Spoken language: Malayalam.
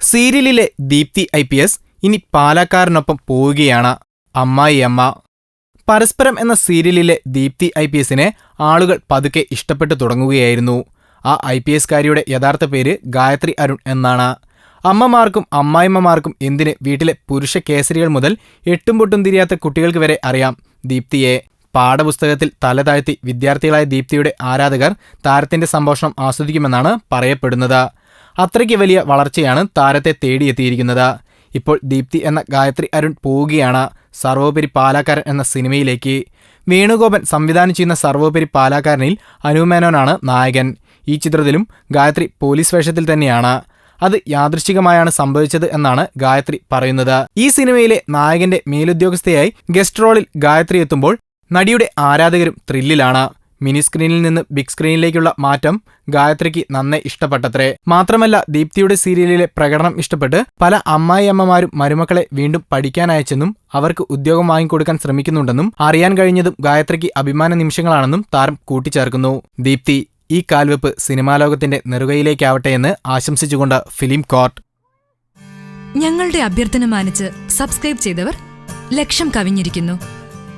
സീരിയലിലെ ദീപ്തി ഐ പി എസ് ഇനി പാലക്കാരനൊപ്പം പോവുകയാണ് അമ്മായി അമ്മ പരസ്പരം എന്ന സീരിയലിലെ ദീപ്തി ഐ പി എസിനെ ആളുകൾ പതുക്കെ ഇഷ്ടപ്പെട്ടു തുടങ്ങുകയായിരുന്നു. ആ ഐ പി എസ്കാരിയുടെ യഥാർത്ഥ പേര് ഗായത്രി അരുൺ എന്നാണ്. അമ്മമാർക്കും അമ്മായിമ്മമാർക്കും എന്തിന് വീട്ടിലെ പുരുഷ കേസരികൾ മുതൽ എട്ടും പൊട്ടും തിരിയാത്ത കുട്ടികൾക്ക് വരെ അറിയാം ദീപ്തിയെ. പാഠപുസ്തകത്തിൽ തല താഴ്ത്തി വിദ്യാർത്ഥികളായ ദീപ്തിയുടെ ആരാധകർ താരത്തിന്റെ സംഭാഷണം ആസ്വദിക്കുമെന്നാണ് പറയപ്പെടുന്നത്. അത്രയ്ക്ക് വലിയ വളർച്ചയാണ് താരത്തെ തേടിയെത്തിയിരിക്കുന്നത്. ഇപ്പോൾ ദീപ്തി എന്ന ഗായത്രി അരുൺ പോവുകയാണ് സർവോപരി പാലാക്കാരൻ എന്ന സിനിമയിലേക്ക്. വേണുഗോപൻ സംവിധാനം ചെയ്യുന്ന സർവോപരി പാലാക്കാരനിൽ അനുമേനോനാണ് നായകൻ. ഈ ചിത്രത്തിലും ഗായത്രി പോലീസ് വേഷത്തിൽ തന്നെയാണ്. അത് യാദൃശ്ചികമായാണ് സംഭവിച്ചത് എന്നാണ് ഗായത്രി പറയുന്നത്. ഈ സിനിമയിലെ നായകന്റെ മേലുദ്യോഗസ്ഥയായി ഗസ്റ്റ് റോളിൽ ഗായത്രി എത്തുമ്പോൾ നടിയുടെ ആരാധകരും ത്രില്ലിലാണ്. മിനി സ്ക്രീനിൽ നിന്ന് ബിഗ് സ്ക്രീനിലേക്കുള്ള മാറ്റം ഗായത്രിക്ക് നന്നേ ഇഷ്ടപ്പെട്ടത്രേ. മാത്രമല്ല ദീപ്തിയുടെ സീരിയലിലെ പ്രകടനം ഇഷ്ടപ്പെട്ട് പല അമ്മായിയമ്മമാരും മരുമക്കളെ വീണ്ടും പഠിക്കാനയച്ചെന്നും അവർക്ക് ഉദ്യോഗം വാങ്ങിക്കൊടുക്കാൻ ശ്രമിക്കുന്നുണ്ടെന്നും അറിയാൻ കഴിഞ്ഞതും ഗായത്രിക്ക് അഭിമാന നിമിഷങ്ങളാണെന്നും താരം കൂട്ടിച്ചേർക്കുന്നു. ദീപ്തി ഈ കാൽവെപ്പ് സിനിമാലോകത്തിന്റെ നെറുകയിലേക്കാവട്ടെ എന്ന് ആശംസിച്ചുകൊണ്ട് ഫിലിം കോർട്ട്. ഞങ്ങളുടെ അഭ്യർത്ഥന മാനിച്ച് സബ്സ്ക്രൈബ് ചെയ്തവർ ലക്ഷം കവിഞ്ഞിരിക്കുന്നു.